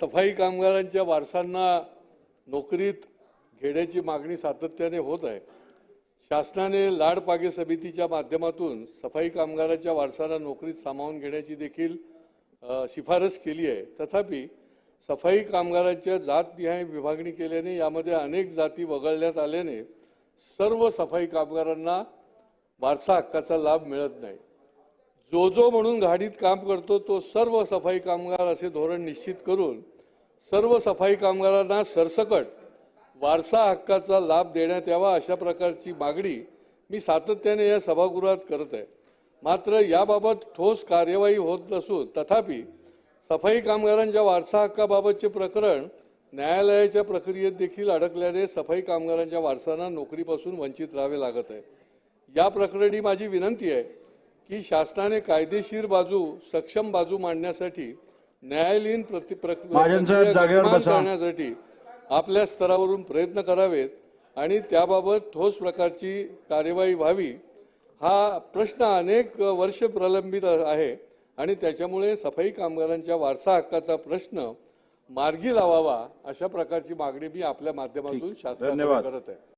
सफाई कामगारांच्या वारसांना नोकरीत घेण्याची मागणी सातत्याने होत आहे. शासनाने लाडपागे समितीच्या माध्यमातून सफाई कामगारांच्या वारसांना नोकरीत सामावून घेण्याची देखील शिफारस केली आहे. तथापि सफाई कामगारांच्या जातनिहाय विभागणी केल्याने यामध्ये अनेक जाती वगळण्यात आल्याने सर्व सफाई कामगारांना वारसा हक्काचा लाभ मिळत नाही. जो जो म्हणून गाडीत काम करतो तो सर्व सफाई कामगार असे धोरण निश्चित करून सर्व सफाई कामगारांना सरसकट वारसा हक्काचा लाभ देण्यात यावा अशा प्रकारची मागणी मी सातत्याने या सभागृहात करत आहे. मात्र याबाबत ठोस कार्यवाही होत नसून तथापि सफाई कामगारांच्या वारसा हक्काबाबतचे प्रकरण न्यायालयाच्या प्रक्रियेत देखील अडकल्याने सफाई कामगारांच्या वारसांना नोकरीपासून वंचित राहावे लागत आहे. या प्रकरणी माझी विनंती आहे की शासनाने कायदेशीर बाजू सक्षम बाजू मांडण्यासाठी न्यायालयीन प्रति. करण्यासाठी आपल्या स्तरावरून प्रयत्न करावेत आणि त्याबाबत ठोस प्रकारची कार्यवाही व्हावी हा प्रश्न अनेक वर्ष प्रलंबित आहे आणि त्याच्यामुळे सफाई कामगारांच्या वारसा हक्काचा प्रश्न मार्गी लावावा अशा प्रकारची मागणी मी आपल्या माध्यमातून धन्यवाद. करत आहे